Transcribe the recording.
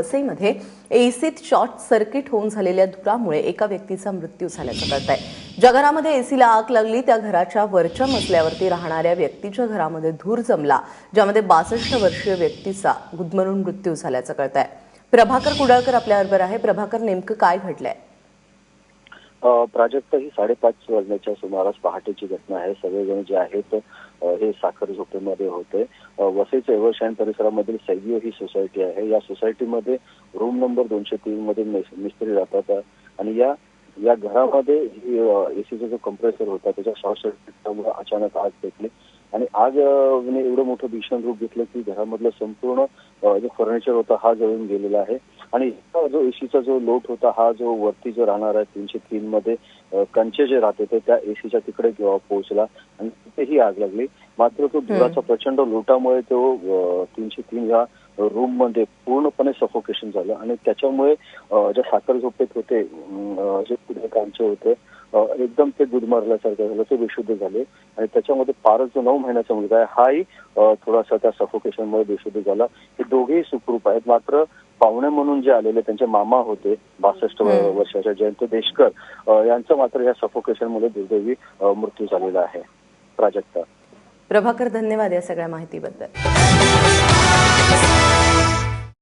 वसईमध्ये एसीत short circuit होऊन झालेल्या धुरामुळे एका व्यक्तीचा मृत्यू झाल्याचं कळत आहे ज्या घरामध्ये एसीला आग लागली त्या घराच्या वरच्या मजल्यावरती राहणाऱ्या व्यक्तीच्या घरामध्ये धूर जमला ज्यामध्ये बासष्ट वर्षीय व्यक्तीचा गुदमरून मृत्यू झाल्याचं कळत आहे प्रभाकर कुडाळकर आपल्याबरोबर आहे. प्रभाकर नेमकं काय घडलंय? प्राजक्त ही साडेपाच वाजण्याच्या सुमारास पहाटेची घटना आहे. सगळेजण जे आहेत हे साखर झोपेमध्ये होते. अ, एव्हरशाईन परिसरामधील सैगिओ ही सोसायटी आहे. या सोसायटीमध्ये रूम नंबर दोनशे तीन मध्ये मिस्त्री राहतात. आणि या या घरामध्ये एसीचा जो कंप्रेसर होता त्याच्या शॉर्ट सर्किटमुळे अचानक आग पेटली. आणि आग एवढं मोठं भीषण रूप घेतलं की घरामधलं संपूर्ण जे जो फर्निचर होता हा जळून गेलेला आहे. आणि जो एसीचा जो लोट होता हा जो वरती जो राहणार आहे तीनशे तीन मध्ये कंचे जे राहत होते त्या एसीच्या तिकडे अ, पोहोचला आणि तिथेही आग लागली. मात्र तो धुराचा प्रचंड लोटामुळे तो तीनशे तीन या रूममध्ये पूर्णपणे सफोकेशन झालं आणि त्याच्यामुळे ज्या साखर झोपेत होते जे पुढे कामचे होते एकदम ते गुदमरल्यासारखं झालं ते बेशुद्ध झाले आणि त्याच्यामध्ये पारच जो नऊ महिन्याचा मुलगा आहे हाही थोडासा त्या सफोकेशनमुळे बेशुद्ध झाला. हे दोघेही सुखरूप आहेत. मात्र पाहुणे म्हणून जे आलेले त्यांचे मामा होते बासष्ट. वर्षाच्या जयंत देशकर यांचं मात्र या सफोकेशनमुळे दुर्दैवी मृत्यू झालेला आहे. प्राजक्ता. प्रभाकर धन्यवाद या सगळ्या माहितीबद्दल.